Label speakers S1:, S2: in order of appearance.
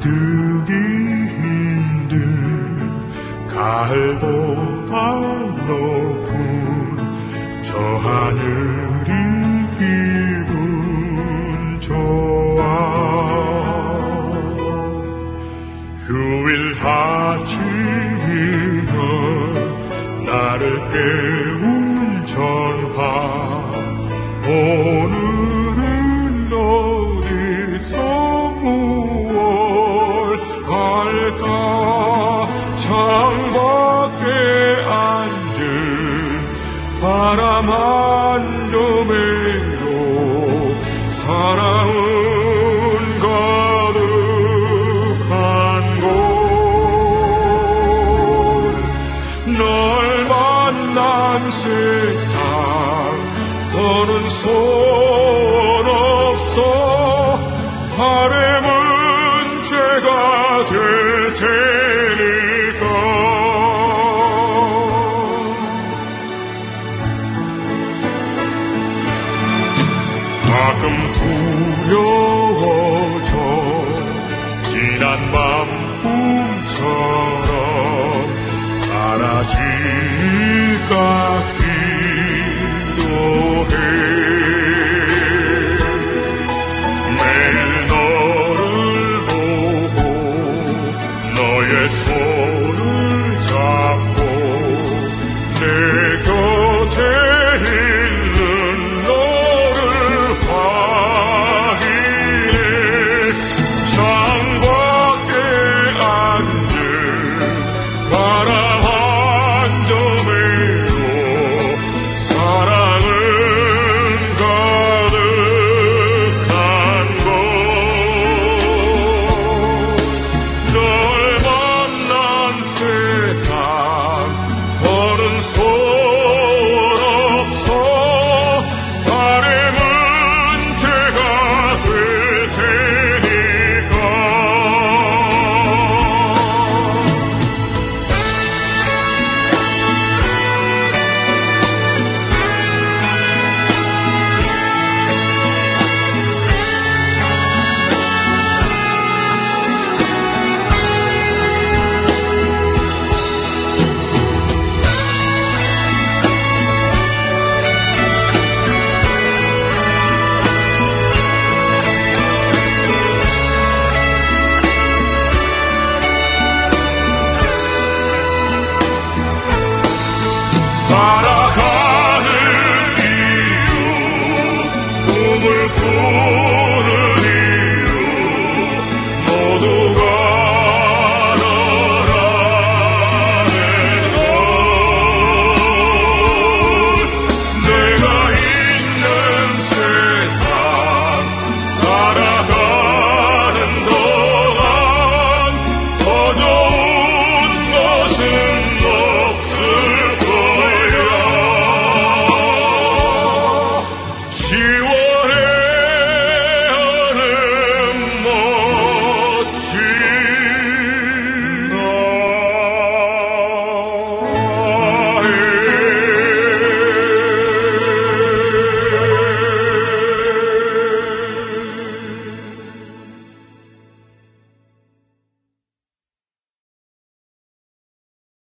S1: 뜨기 힘든 가을보다 높은 저 하늘이 기분 좋아. 휴일 아침이면 나를 깨운 전화 오늘 바람 한 점에도 사랑은 가득한 곳. 널 만난 세상 더는 손 없어 바램은 죄가 될 테니 sou.